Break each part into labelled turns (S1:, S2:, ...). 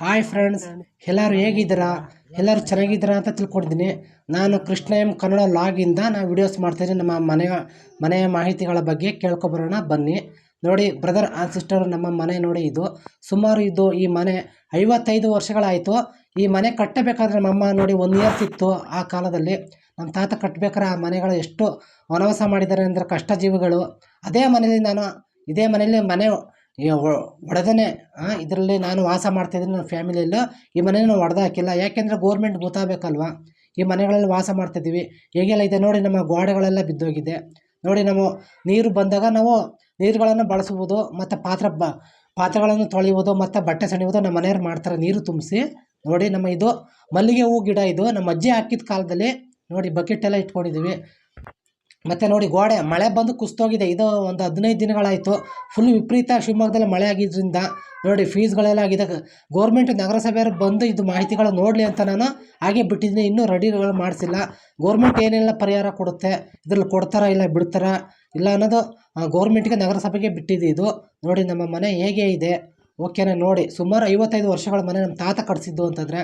S1: Hi friends ಎಲ್ಲರೂ ಹೇಗಿದ್ದೀರಾ? ಎಲ್ಲರೂ ಚೆನ್ನಾಗಿದ್ದೀರಾ ಅಂತ ತಿಳ್ಕೊಂಡಿದ್ದೀನಿ. ನಾನು ಕೃಷ್ಣ ಎಂ ಕನ್ನಡ ಲಾಗಿಂದ ನಾನು ವಿಡಿಯೋಸ್ ಮಾಡ್ತಾಯಿದ್ದೀನಿ ನಮ್ಮ ಮನೆಯ ಮನೆಯ ಮಾಹಿತಿಗಳ ಬಗ್ಗೆ ಕೇಳ್ಕೊಬರೋಣ, ಬನ್ನಿ. ನೋಡಿ ಬ್ರದರ್ ಆ್ಯಂಡ್ ಸಿಸ್ಟರ್ ನಮ್ಮ ಮನೆ ನೋಡಿ ಇದು. ಸುಮಾರು ಇದು ಈ ಮನೆ ಐವತ್ತೈದು ವರ್ಷಗಳಾಯಿತು. ಈ ಮನೆ ಕಟ್ಟಬೇಕಾದ್ರೆ ನಮ್ಮಮ್ಮ ನೋಡಿ ಒನ್ ಇಯರ್ಸ್ ಇತ್ತು ಆ ಕಾಲದಲ್ಲಿ. ನಮ್ಮ ತಾತ ಕಟ್ಟಬೇಕಾದ್ರೆ ಆ ಮನೆಗಳು ಎಷ್ಟು ವನವಾಸ ಮಾಡಿದ್ದಾರೆ ಅಂದರೆ ಕಷ್ಟ ಜೀವಿಗಳು ಅದೇ ಮನೇಲಿ ನಾನು, ಇದೇ ಮನೇಲಿ ಮನೆ ಒಡೆದೇ ಇದರಲ್ಲಿ ನಾನು ವಾಸ ಮಾಡ್ತಾಯಿದ್ದೀನಿ ನನ್ನ ಫ್ಯಾಮಿಲಿಯಲ್ಲೂ ಈ ಮನೇನ ನಾವು ಒಡೆದು ಹಾಕಿಲ್ಲ. ಯಾಕೆಂದರೆ ಗೋರ್ಮೆಂಟ್ ಗೊತ್ತಾಗಬೇಕಲ್ವ? ಈ ಮನೆಗಳಲ್ಲಿ ವಾಸ ಮಾಡ್ತಿದ್ದೀವಿ ಹೇಗೆಲ್ಲ ಇದೆ ನೋಡಿ ನಮ್ಮ ಗೋಡೆಗಳೆಲ್ಲ ಬಿದ್ದೋಗಿದೆ. ನೋಡಿ ನಾವು ನೀರು ಬಂದಾಗ ನಾವು ನೀರುಗಳನ್ನು ಬಳಸುವುದು ಮತ್ತು ಪಾತ್ರೆ ಬ, ಪಾತ್ರೆಗಳನ್ನು ತೊಳೆಯುವುದು ಮತ್ತು ಬಟ್ಟೆ ಸಣಿಯುವುದು ನಮ್ಮ ಮನೆಯವ್ರು ಮಾಡ್ತಾರೆ ನೀರು ತುಂಬಿಸಿ. ನೋಡಿ ನಮ್ಮ ಇದು ಮಲ್ಲಿಗೆ ಹೂ ಗಿಡ ಇದು. ನಮ್ಮ ಅಜ್ಜಿ ಹಾಕಿದ ಕಾಲದಲ್ಲಿ ನೋಡಿ ಬಕೆಟ್ ಎಲ್ಲ ಇಟ್ಕೊಂಡಿದ್ದೀವಿ. ಮತ್ತು ನೋಡಿ ಗೋಡೆ, ಮಳೆ ಬಂದು ಕುಸ್ತೋಗಿದೆ. ಇದು ಒಂದು ಹದಿನೈದು ದಿನಗಳಾಯಿತು. ಫುಲ್ ವಿಪರೀತ ಶಿವಮೊಗ್ಗದಲ್ಲಿ ಮಳೆ ಆಗಿದ್ದರಿಂದ ನೋಡಿ ಫೀಸ್ಗಳೆಲ್ಲ ಆಗಿದೆ. ಗೋರ್ಮೆಂಟ್ ನಗರಸಭೆಯವರು ಬಂದು ಇದು ಮಾಹಿತಿಗಳು ನೋಡಲಿ ಅಂತ ನಾನು ಹಾಗೆ ಬಿಟ್ಟಿದ್ದೀನಿ. ಇನ್ನೂ ರೆಡಿಗಳು ಮಾಡಿಸಿಲ್ಲ. ಗೋರ್ಮೆಂಟ್ ಏನೆಲ್ಲ ಪರಿಹಾರ ಕೊಡುತ್ತೆ? ಇದ್ರಲ್ಲಿ ಕೊಡ್ತಾರಾ ಇಲ್ಲ ಬಿಡ್ತಾರಾ? ಇಲ್ಲ ಅನ್ನೋದು ಗೋರ್ಮೆಂಟ್ಗೆ ನಗರಸಭೆಗೆ ಬಿಟ್ಟಿದ್ದು ಇದು. ನೋಡಿ ನಮ್ಮ ಮನೆ ಹೇಗೆ ಇದೆ. ಓಕೆನಾ ನೋಡಿ. ಸುಮಾರು ಐವತ್ತೈದು ವರ್ಷಗಳ ಮನೆ ನಮ್ಮ ತಾತ ಕಟ್ಸಿದ್ದು ಅಂತಂದರೆ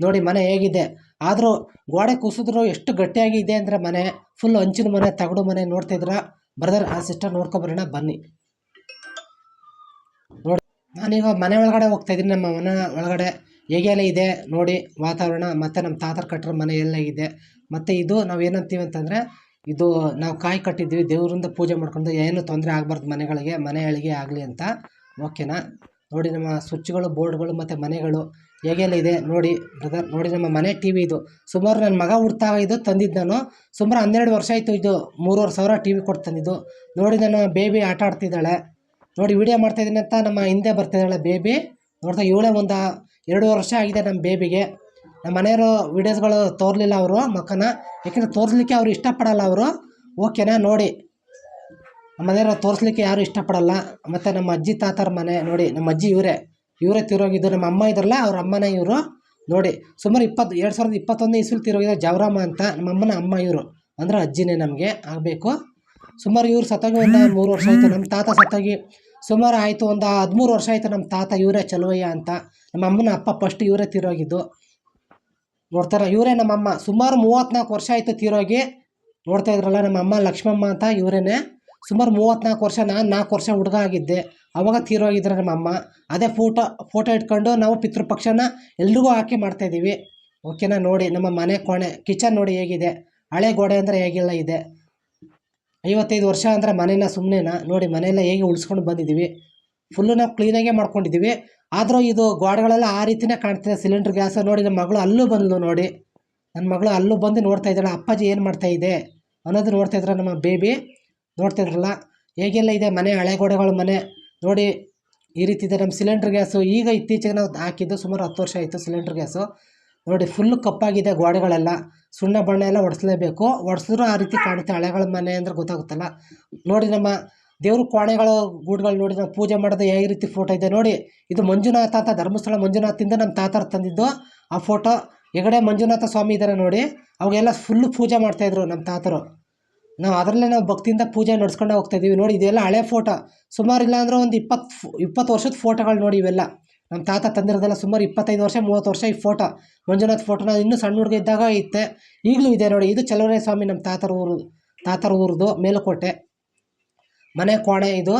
S1: ನೋಡಿ ಮನೆ ಹೇಗಿದೆ. ಆದರೂ ಗೋಡೆ ಕುಸಿದ್ರು ಎಷ್ಟು ಗಟ್ಟಿಯಾಗಿ ಇದೆ ಅಂದರೆ ಮನೆ ಫುಲ್ ಹಂಚಿನ ಮನೆ, ತಗಡು ಮನೆ ನೋಡ್ತಿದ್ರ ಬ್ರದರ್ ಆ ಸಿಸ್ಟರ್ ನೋಡ್ಕೊಬರೋಣ, ಬನ್ನಿ. ನೋಡಿ, ನಾನೀಗ ಮನೆ ಒಳಗಡೆ ಹೋಗ್ತಾ ಇದ್ದೀನಿ, ನಮ್ಮ ಮನೆ ಒಳಗಡೆ. ಹೇಗೆಲ್ಲ ಇದೆ? ನೋಡಿ, ವಾತಾವರಣ, ಮತ್ತು ನಮ್ಮ ತಾತರ ಕಟ್ಟಿರೋ ಮನೆ ಎಲ್ಲ ಇದೆ. ಮತ್ತು ಇದು ನಾವು ಏನಂತೀವಿ ಅಂತಂದರೆ, ಇದು ನಾವು ಕಾಯಿ ಕಟ್ಟಿದ್ವಿ ದೇವರಿಂದ ಪೂಜೆ ಮಾಡ್ಕೊಂಡು ಏನು ತೊಂದರೆ ಆಗಬಾರ್ದು ಮನೆಗಳಿಗೆ, ಮನೆ ಅಳಿಗೆ ಆಗಲಿ ಅಂತ. ಓಕೆನಾ ನೋಡಿ, ನಮ್ಮ ಸ್ವಿಚ್ಗಳು, ಬೋರ್ಡ್ಗಳು, ಮತ್ತು ಮನೆಗಳು. ಹೇಗೆಲ್ಲ ಇದೆ ನೋಡಿ ಬ್ರದರ್ ನೋಡಿ ನಮ್ಮ ಮನೆ ಟಿ ವಿ ಇದು. ಸುಮಾರು ನನ್ನ ಮಗ ಹುಡ್ತಾಗ ಇದು ತಂದಿದ್ದು ನಾನು ಸುಮಾರು ಹನ್ನೆರಡು ವರ್ಷ ಆಯಿತು ಇದು ಮೂರುವರೆ ಸಾವಿರ ಟಿ ವಿ ಕೊಟ್ಟು ತಂದಿದ್ದು. ನೋಡಿ ನಾನು ಬೇಬಿ ಆಟ ಆಡ್ತಿದ್ದಾಳೆ. ನೋಡಿ ವಿಡಿಯೋ ಮಾಡ್ತಾಯಿದ್ದೀನಿ ಅಂತ ನಮ್ಮ ಹಿಂದೆ ಬರ್ತಿದ್ದಾಳೆ ಬೇಬಿ ನೋಡ್ತಾ ಇವಳೇ ಒಂದು ಎರಡು ವರ್ಷ ಆಗಿದೆ ನಮ್ಮ ಬೇಬಿಗೆ ನಮ್ಮ ಮನೆಯವರು ವೀಡಿಯೋಸ್ಗಳು ತೋರಲಿಲ್ಲ ಅವರು, ಮಕ್ಕನ. ಯಾಕೆಂದರೆ ತೋರಿಸ್ಲಿಕ್ಕೆ ಅವರು ಇಷ್ಟಪಡಲ್ಲ ಅವರು. ಓಕೆನಾ ನೋಡಿ. ನಮ್ಮ ಮನೆಯವರು ತೋರಿಸ್ಲಿಕ್ಕೆ ಯಾರು ಇಷ್ಟಪಡಲ್ಲ. ಮತ್ತು ನಮ್ಮ ಅಜ್ಜಿ ತಾತರ ಮನೆ, ನೋಡಿ, ನಮ್ಮ ಅಜ್ಜಿ ಇವರೇ. ಇವರೇ ತಿರೋಗಿದ್ದು ನಮ್ಮ ಅಮ್ಮ ಇದ್ರಲ್ಲ ಅವ್ರ ಅಮ್ಮನೇ ಇವರು. ನೋಡಿ, ಸುಮಾರು ಇಪ್ಪತ್ತು, ಎರಡು ಸಾವಿರದ ಇಪ್ಪತ್ತೊಂದನೇ ಇಸ್ವಿಲಿ ತಿರೋಗಿದ್ದಾರೆ ಜವರಾಮ ಅಂತ ನಮ್ಮ ಅಮ್ಮನ ಅಮ್ಮ ಇವರು. ಅಂದರೆ ಅಜ್ಜಿನೇ ನಮಗೆ ಆಗಬೇಕು. ಸುಮಾರು ಇವರು ಸತ್ತೋಗಿ ಒಂದು ಮೂರು ವರ್ಷ ಆಯಿತು. ನಮ್ಮ ತಾತ ಸತ್ತೋಗಿ ಸುಮಾರು ಆಯಿತು, ಒಂದು ಹದಿಮೂರು ವರ್ಷ ಆಯಿತು ನಮ್ಮ ತಾತ ಇವರೇ ಚಲುವಯ್ಯ ಅಂತ. ನಮ್ಮ ಅಮ್ಮನ ಅಪ್ಪ ಫಸ್ಟ್ ಇವರೇ ತೀರೋಗಿದ್ದು. ನೋಡ್ತಾರೆ, ಇವರೇ ನಮ್ಮಮ್ಮ ಸುಮಾರು ಮೂವತ್ತ್ನಾಲ್ಕು ವರ್ಷ ಆಯಿತು ತಿರೋಗಿ ನೋಡ್ತಾ ಇದ್ರಲ್ಲ ನಮ್ಮ ಅಮ್ಮ ಲಕ್ಷ್ಮಮ್ಮ ಅಂತ ಇವರೇನೆ. ಸುಮಾರು ಮೂವತ್ತ್ನಾಲ್ಕು ವರ್ಷ ನಾನು ನಾಲ್ಕು ವರ್ಷ ಹುಡುಗ ಆಗಿದ್ದೆ. ಅವಾಗ ತೀರೋಗಿದ್ರು ನಮ್ಮ ಅಮ್ಮ. ಅದೇ ಫೋಟೋ ಫೋಟೋ ಇಟ್ಕೊಂಡು ನಾವು ಪಿತೃಪಕ್ಷನ ಎಲ್ರಿಗೂ ಹಾಕಿ ಮಾಡ್ತಾಯಿದ್ದೀವಿ ಓಕೆನಾ ನೋಡಿ, ನಮ್ಮ ಮನೆ ಕೋಣೆ, ಕಿಚನ್ ನೋಡಿ ಹೇಗಿದೆ. ಹಳೆ ಗೋಡೆ ಅಂದರೆ ಹೇಗೆಲ್ಲ ಇದೆ? ಐವತ್ತೈದು ವರ್ಷ ಅಂದರೆ ಮನೇನ ಸುಮ್ಮನೆನಾ ನೋಡಿ, ಮನೆಯೆಲ್ಲ ಹೇಗೆ ಉಳಿಸ್ಕೊಂಡು ಬಂದಿದ್ದೀವಿ. ಫುಲ್ಲು ನಾವು ಕ್ಲೀನಾಗೇ ಮಾಡ್ಕೊಂಡಿದ್ದೀವಿ. ಆದರೂ ಇದು ಗೋಡೆಗಳೆಲ್ಲ ಆ ರೀತಿಯೇ ಕಾಣ್ತಿದೆ. ಸಿಲಿಂಡ್ರ್ ಗ್ಯಾಸ್ ನೋಡಿ ನಮ್ಮ ಮಗಳು ಅಲ್ಲೂ ಬಂದಳು ನೋಡಿ. ನನ್ನ ಮಗಳು ಅಲ್ಲೂ ಬಂದು ನೋಡ್ತಾ ಇದ್ದಾಳೆ. ಅಪ್ಪಾಜಿ ಏನು ಮಾಡ್ತಾಯಿದೆ ಅನ್ನೋದು ನೋಡ್ತಾ ಇದ್ರೆ ನಮ್ಮ ಬೇಬಿ ನೋಡ್ತಾ ಇದ್ರಲ್ಲ ಹೇಗೆಲ್ಲ ಇದೆ ಮನೆ, ಹಳೆ ಗೋಡೆಗಳು ಮನೆ? ನೋಡಿ, ಈ ರೀತಿ ಇದೆ ನಮ್ಮ ಸಿಲಿಂಡ್ರ್ ಗ್ಯಾಸು. ಈಗ ಇತ್ತೀಚೆಗೆ ನಾವು ಹಾಕಿದ್ದು ಸುಮಾರು ಹತ್ತು ವರ್ಷ ಆಯಿತು ಸಿಲಿಂಡ್ರ್ ಗ್ಯಾಸು. ನೋಡಿ ಫುಲ್ಲು ಕಪ್ಪಾಗಿದೆ ಗೋಡೆಗಳೆಲ್ಲ. ಸುಣ್ಣ ಬಣ್ಣ ಎಲ್ಲ ಒಡಿಸ್ಲೇಬೇಕು. ಒಡಿಸಿದ್ರೂ ಆ ರೀತಿ ಕಾಣುತ್ತೆ. ಹಳೆಗಳ ಮನೆ ಅಂದರೆ ಗೊತ್ತಾಗುತ್ತಲ್ಲ. ನೋಡಿ, ನಮ್ಮ ದೇವ್ರ ಕೋಣೆಗಳು, ಗೂಡುಗಳು ನೋಡಿ, ನಾವು ಪೂಜೆ ಮಾಡೋದು ಯಾವ ರೀತಿ ಫೋಟೋ ಇದೆ ನೋಡಿ. ಇದು ಮಂಜುನಾಥ ಅಂತ ಧರ್ಮಸ್ಥಳ ಮಂಜುನಾಥಿಂದ ನಮ್ಮ ತಾತರು ತಂದಿದ್ದು ಆ ಫೋಟೋ ಹೆಗಡೆ ಮಂಜುನಾಥ ಸ್ವಾಮಿ ಇದ್ದಾರೆ ನೋಡಿ. ಅವಾಗೆಲ್ಲ ಫುಲ್ಲು ಪೂಜೆ ಮಾಡ್ತಾಯಿದ್ರು ನಮ್ಮ ತಾತರು. ನಾವು ಅದರಲ್ಲೇ ನಾವು ಭಕ್ತಿಯಿಂದ ಪೂಜೆ ನಡ್ಸ್ಕೊಂಡು ಹೋಗ್ತಾ ನೋಡಿ, ಇದೆಲ್ಲ ಹಳೆ ಫೋಟೋ. ಸುಮಾರು ಇಲ್ಲ ಅಂದ್ರೆ ಒಂದು ಇಪ್ಪತ್ತು ಇಪ್ಪತ್ತು ವರ್ಷದ ಫೋಟೋಗಳು ನೋಡಿ ಇವೆಲ್ಲ. ನಮ್ಮ ತಾತ ತಂದಿರೋದೆಲ್ಲ ಸುಮಾರು ಇಪ್ಪತ್ತೈದು ವರ್ಷ, ಮೂವತ್ತು ವರ್ಷ ಈ ಫೋಟೋ. ಮಂಜುನಾಥ್ ಫೋಟೋನ ಇನ್ನೂ ಸಣ್ಣ ಹುಡುಗ ಇದ್ದಾಗ ಇತ್ತೆ. ಈಗಲೂ ಇದೆ ನೋಡಿ, ಇದು ಚಲೋರೆ ಸ್ವಾಮಿ ನಮ್ಮ ತಾತರ ಊರು, ತಾತರ ಊರದು, ಮೇಲುಕೋಟೆ. ಮನೆ ಕೋಣೆ ಇದು.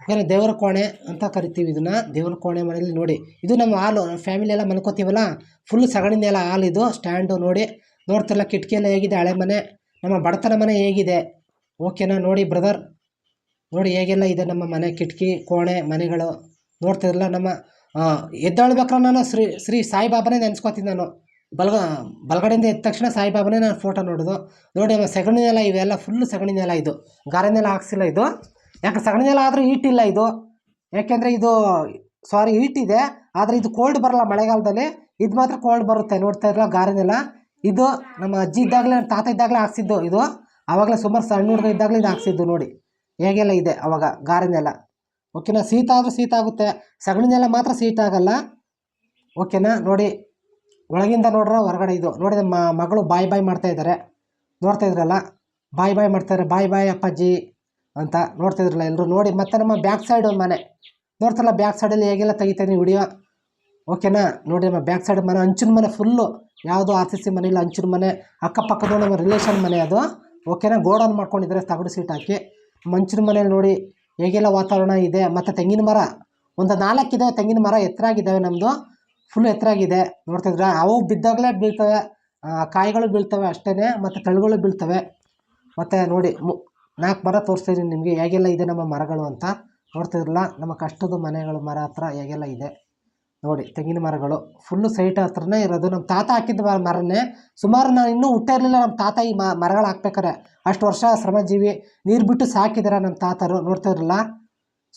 S1: ಯಾಕಂದರೆ ದೇವರ ಕೋಣೆ ಅಂತ ಕರಿತೀವಿ ಇದನ್ನು. ದೇವರ ಕೋಣೆ ಮನೆಯಲ್ಲಿ ನೋಡಿ. ಇದು ನಮ್ಮ ಹಾಲು ಫ್ಯಾಮಿಲಿ ಎಲ್ಲ ಮಲ್ಕೋತೀವಲ್ಲ? ಫುಲ್ ಸಗಣಿನೆಲ್ಲ ಹಾಲು ಇದು, ಸ್ಟ್ಯಾಂಡು ನೋಡಿ. ನೋಡ್ತಿರಲ್ಲ, ಕಿಟಕಿಯೆಲ್ಲ ಹೇಗಿದೆ ಹಳೆ ಮನೆ. ನಮ್ಮ ಬಡತನ ಮನೆ ಹೇಗಿದೆ? ಓಕೆನಾ ನೋಡಿ ಬ್ರದರ್ ನೋಡಿ ಹೇಗೆಲ್ಲ ಇದೆ ನಮ್ಮ ಮನೆ ಕಿಟಕಿ, ಕೋಣೆ, ಮನೆಗಳು. ನೋಡ್ತಿದ್ರಲ್ಲ ನಮ್ಮ ಎದ್ದೇಳ್ಬೇಕಾದ್ರೆ ನಾನು ಶ್ರೀ ಶ್ರೀ ಸಾಯಿಬಾಬಾನೇ ನೆನ್ಸ್ಕೊತೀನಿ ನಾನು. ಬಲ್ಗ, ಬಲಗಡೆಯಿಂದ ಎದ್ದ ತಕ್ಷಣ ಸಾಯಿಬಾಬಾನೇ ನಾನು ಫೋಟೋ ನೋಡೋದು. ನೋಡಿ ಸಗಣಿ ನೆಲ ಇವೆಲ್ಲ ಫುಲ್ಲು ಸಗಣಿ ನೆಲ ಇದು. ಗಾರೆ ನೆಲ ಹಾಕ್ಸಿಲ್ಲ ಇದು. ಯಾಕೆ ಸಗಣಿ ನೆಲ ಆದರೂ ಈಟಿಲ್ಲ ಇದು? ಯಾಕೆಂದರೆ ಇದು ಸಾರಿ ಈಟಿದೆ ಆದರೆ ಇದು ಕೋಲ್ಡ್ ಬರಲ್ಲ ಮಳೆಗಾಲದಲ್ಲಿ. ಇದು ಮಾತ್ರ ಕೋಲ್ಡ್ ಬರುತ್ತೆ. ನೋಡ್ತಾ ಇರಲ್ಲ ಗಾರೆ ನೆಲ. ಇದು ನಮ್ಮ ಅಜ್ಜಿ ಇದ್ದಾಗಲೇ ನಮ್ಮ ತಾತ ಇದ್ದಾಗಲೇ ಹಾಕ್ಸಿದ್ದು ಇದು. ಆವಾಗಲೇ ಸುಮಾರು ಸಣ್ಣ ಹುಡುಗ ಇದ್ದಾಗಲೇ ಇದು ಹಾಕ್ಸಿದ್ದು ನೋಡಿ. ಹೇಗೆಲ್ಲ ಇದೆ ಅವಾಗ ಗಾರೆನೆಲ್ಲ. ಓಕೆನಾ ಶೀತ ಆದರೂ ಆಗುತ್ತೆ. ಸಗಣಿನೆಲ್ಲ ಮಾತ್ರ ಸೀಟ್ ಆಗಲ್ಲ. ಓಕೆನಾ ನೋಡಿ. ಒಳಗಿಂದ ನೋಡ್ರೆ ಹೊರಗಡೆ ಇದು. ನೋಡಿ ನಮ್ಮ ಮಗಳು ಬಾಯ್ ಬಾಯ್ ಮಾಡ್ತಾ ಇದ್ದಾರೆ ನೋಡ್ತಾ ಇದ್ರಲ್ಲ? ಬಾಯ್ ಬಾಯ್ ಮಾಡ್ತಾರೆ ಬಾಯ್ ಬಾಯ್ ಅಪ್ಪಾಜಿ ಅಂತ ನೋಡ್ತಾ ಇದ್ರಲ್ಲ ಎಲ್ಲರೂ ನೋಡಿ ಮತ್ತೆ ನಮ್ಮ ಬ್ಯಾಕ್ ಸೈಡ್ ಒಂದು ಮನೆ. ನೋಡ್ತಾರಲ್ಲ ಬ್ಯಾಕ್ ಸೈಡಲ್ಲಿ ಹೇಗೆಲ್ಲ ತೆಗಿತೀನಿ ವಿಡಿಯೋ ಓಕೆನಾ? ನೋಡಿ ನಮ್ಮ ಬ್ಯಾಕ್ ಸೈಡ್ ಮನೆ ಹಂಚಿನ ಮನೆ ಫುಲ್ಲು ಯಾವುದು ಆರ್ ಸಿ ಸಿ ಮನೆ ಇಲ್ಲ ಹಂಚಿನ ಮನೆ ಅಕ್ಕಪಕ್ಕದ ನಮ್ಮ ರಿಲೇಷನ್ ಮನೆ ಅದು. ಓಕೆನಾ? ಗೋಡನ್ ಮಾಡ್ಕೊಂಡಿದ್ದಾರೆ ತಗಡು ಸೀಟ್ ಹಾಕಿ. ಮಂಚಿನ ಮನೇಲಿ ನೋಡಿ, ಹೇಗೆಲ್ಲ ವಾತಾವರಣ ಇದೆ. ಮತ್ತು ತೆಂಗಿನ ಮರ, ಒಂದು ನಾಲ್ಕಿದೆ ತೆಂಗಿನ ಮರ ಎತ್ತರಾಗಿದ್ದಾವೆ ನಮ್ಮದು ಫುಲ್ ಎತ್ತರಾಗಿದೆ ನೋಡ್ತಿದ್ರೆ ಅವು ಬಿದ್ದಾಗಲೇ ಬೀಳ್ತವೆ. ಕಾಯಿಗಳು ಬೀಳ್ತವೆ ಅಷ್ಟೇ ಮತ್ತು ತಳುಗಳು ಬೀಳ್ತವೆ. ಮತ್ತು ನೋಡಿ, ಮು, ನಾಲ್ಕು ಮರ ತೋರಿಸ್ತೀನಿ ನಿಮಗೆ. ಹೇಗೆಲ್ಲ ಇದೆ ನಮ್ಮ ಮರಗಳು ಅಂತ. ನೋಡ್ತಿದ್ರಲ್ಲ ನಮ್ಮ ಕಷ್ಟದ ಮನೆಗಳು, ಮರ ಹತ್ರ ಹೇಗೆಲ್ಲ ಇದೆ. ನೋಡಿ, ತೆಂಗಿನ ಮರಗಳು. ಫುಲ್ಲು ಸೈಟ್ ಹತ್ರನೇ ಇರೋದು. ನಮ್ಮ ತಾತ ಹಾಕಿದ್ದ ಮರನೇ. ಸುಮಾರು ನಾನು ಇನ್ನೂ ಇರಲಿಲ್ಲ ನಮ್ಮ ತಾತ ಈ ಮರಗಳು ಹಾಕ್ಬೇಕಾರೆ ಅಷ್ಟು ವರ್ಷ ಶ್ರಮಜೀವಿ. ನೀರು ಬಿಟ್ಟು ಸಾಕಿದಾರೆ ನಮ್ಮ ತಾತರು. ನೋಡ್ತಿದ್ರಲ್ಲ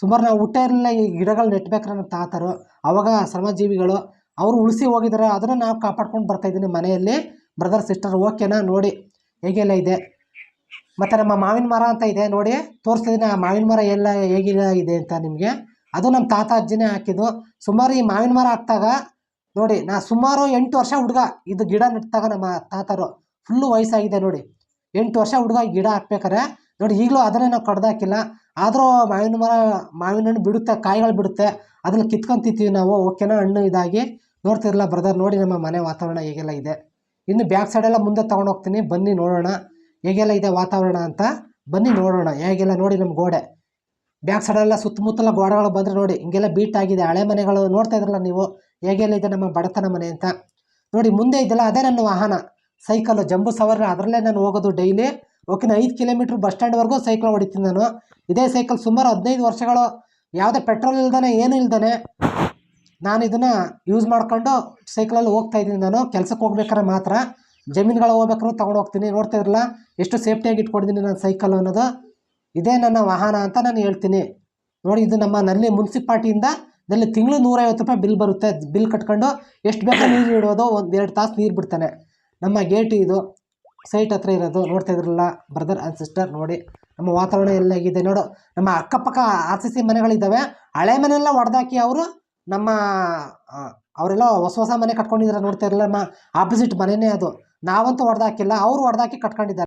S1: ಸುಮಾರು ನಾವು ಹುಟ್ಟೇ ಇರಲಿಲ್ಲ ಈ ಗಿಡಗಳು ನೆಟ್ಬೇಕಾರೆ ನಮ್ಮ ತಾತರು. ಅವಾಗ ಶ್ರಮಜೀವಿಗಳು ಅವರು ಉಳಿಸಿ ಹೋಗಿದ್ದಾರೆ ಅದನ್ನು ನಾವು ಕಾಪಾಡ್ಕೊಂಡು ಬರ್ತಾ ಇದ್ದೀನಿ ಮನೆಯಲ್ಲಿ. ಬ್ರದರ್ ಸಿಸ್ಟರ್ ಓಕೆನಾ ನೋಡಿ. ಹೇಗೆಲ್ಲ ಇದೆ? ಮತ್ತು ನಮ್ಮ ಮಾವಿನ ಮರ ಅಂತ ಇದೆ. ನೋಡಿ ತೋರಿಸ್ತಿದ್ದೀನಿ ಆ ಮಾವಿನ ಮರ ಎಲ್ಲ ಹೇಗೆಲ್ಲ ಇದೆ ಅಂತ ನಿಮಗೆ. ಅದು ನಮ್ಮ ತಾತ ಅಜ್ಜಿನೇ ಹಾಕಿದ್ದು. ಸುಮಾರು ಈ ಮಾವಿನ ಮರ ಹಾಕ್ದಾಗ ನೋಡಿ, ನಾ ಸುಮಾರು ಎಂಟು ವರ್ಷ ಹುಡುಗ ಇದು ಗಿಡ ನೆಟ್ಟಾಗ ನಮ್ಮ ತಾತರು. ಫುಲ್ಲು ವಯಸ್ಸಾಗಿದೆ ನೋಡಿ. ಎಂಟು ವರ್ಷ ಹುಡುಗ ಗಿಡ ಹಾಕ್ಬೇಕಾರೆ ನೋಡಿ, ಈಗಲೂ ಅದನ್ನೇ ನಾವು ಕಡ್ದಾಕಿಲ್ಲ. ಆದರೂ ಮಾವಿನ ಮರ, ಮಾವಿನ ಹಣ್ಣು ಬಿಡುತ್ತೆ, ಕಾಯಿಗಳು ಬಿಡುತ್ತೆ. ಅದನ್ನು ಕಿತ್ಕೊಂತಿರ್ತೀವಿ ನಾವು, ಓಕೆನಾ, ಹಣ್ಣು ಇದಾಗಿ. ನೋಡ್ತಿರಲ್ಲ ಬ್ರದರ್ ನೋಡಿ ನಮ್ಮ ಮನೆ ವಾತಾವರಣ ಹೇಗೆಲ್ಲ ಇದೆ. ಇನ್ನು ಬ್ಯಾಕ್ ಸೈಡೆಲ್ಲ ಮುಂದೆ ತೊಗೊಂಡೋಗ್ತೀನಿ, ಬನ್ನಿ ನೋಡೋಣ. ಹೇಗೆಲ್ಲ ಇದೆ ವಾತಾವರಣ ಅಂತ? ಬನ್ನಿ ನೋಡೋಣ, ಹೇಗೆಲ್ಲ ನೋಡಿ ನಮ್ಮ ಗೋಡೆ. ಬ್ಯಾಕ್ ಸೈಡೆಲ್ಲ ಸುತ್ತಮುತ್ತಲ ಗೋಡೆಗಳು ಬಂದರೆ ನೋಡಿ, ಹಿಂಗೆಲ್ಲ ಬೀಟ್ ಆಗಿದೆ, ಹಳೆ ಮನೆಗಳು ನೋಡ್ತಾ ಇದ್ರಲ್ಲ ನೀವು, ಹೇಗೆಲ್ಲ ಇದೆ ನಮ್ಮ ಬಡತನ ಮನೆ ಅಂತ. ನೋಡಿ, ಮುಂದೆ ಇದೆಲ್ಲ ಅದೇ ನನ್ನ ವಾಹನ ಸೈಕಲ್ ಜಂಬೂ ಸವಾರಿ, ಅದರಲ್ಲೇ ನಾನು ಹೋಗೋದು ಡೈಲಿ ಓಕೆನ ಐದು ಕಿಲೋಮೀಟ್ರ್ ಬಸ್ ಸ್ಟ್ಯಾಂಡ್ವರೆಗೂ ಸೈಕಲ್ ಹೊಡಿತೀನಿ ನಾನು. ಇದೇ ಸೈಕಲ್ ಸುಮಾರು ಹದಿನೈದು ವರ್ಷಗಳು, ಯಾವುದೇ ಪೆಟ್ರೋಲ್ ಇಲ್ದಾನೆ, ಏನೂ ಇಲ್ದಾನೆ ನಾನು ಇದನ್ನು ಯೂಸ್ ಮಾಡ್ಕೊಂಡು ಸೈಕಲಲ್ಲಿ ಹೋಗ್ತಾ ಇದ್ದೀನಿ ನಾನು. ಕೆಲಸಕ್ಕೆ ಹೋಗ್ಬೇಕಾದ್ರೆ ಮಾತ್ರ ಜಮೀನುಗಳು ಹೋಗ್ಬೇಕಾದ್ರೂ ತೊಗೊಂಡು ಹೋಗ್ತೀನಿ. ನೋಡ್ತಾ ಇರಲ್ಲ ಎಷ್ಟು ಸೇಫ್ಟಿಯಾಗಿ ಇಟ್ಕೊಂಡಿದ್ದೀನಿ ನಾನು ಸೈಕಲ್ ಅನ್ನೋದು. ಇದೇ ನನ್ನ ವಾಹನ ಅಂತ ನಾನು ಹೇಳ್ತೀನಿ. ನೋಡಿ, ಇದು ನಮ್ಮ ನಲ್ಲಿ ಮುನ್ಸಿಪಾಲ್ಟಿಯಿಂದ ನಲ್ಲಿ ತಿಂಗಳು ನೂರೈವತ್ತು ರೂಪಾಯಿ ಬಿಲ್ ಬರುತ್ತೆ. ಬಿಲ್ ಕಟ್ಕೊಂಡು ಎಷ್ಟು ಬೇಕೋ ನೀರು ಇಡೋದು ಒಂದು ಎರಡು ತಾಸು ನೀರು ಬಿಡ್ತಾನೆ. ನಮ್ಮ ಗೇಟ್ ಇದು ಸೈಟ್ ಹತ್ರ ಇರೋದು. ನೋಡ್ತಾ ಇದ್ರಲ್ಲ, ಬ್ರದರ್ ಆ್ಯಂಡ್ ಸಿಸ್ಟರ್, ನೋಡಿ. ನಮ್ಮ ವಾತಾವರಣ ಎಲ್ಲ ಆಗಿದೆ ನೋಡು, ನಮ್ಮ ಅಕ್ಕಪಕ್ಕ ಆರ್ ಸಿ ಸಿ ಮನೆಗಳಿದ್ದಾವೆ ಹಳೆ ಮನೆಯೆಲ್ಲ ಒಡೆದಾಕಿ ಅವರು ನಮ್ಮ ಅವರೆಲ್ಲ ಹೊಸ ಹೊಸ ಮನೆ ಕಟ್ಕೊಂಡಿದ್ದಾರೆ ನೋಡ್ತಾ ಇರಲ್ಲ ನಮ್ಮ ಆಪೋಸಿಟ್ ಮನೆಯೇ ಅದು. ನಾವಂತೂ ಹೊಡೆದಾಕಿಲ್ಲ ಅವರು ಹೊಡೆದಾಕಿ ಕಟ್ಕೊಂಡಿದ್ದಾರೆ.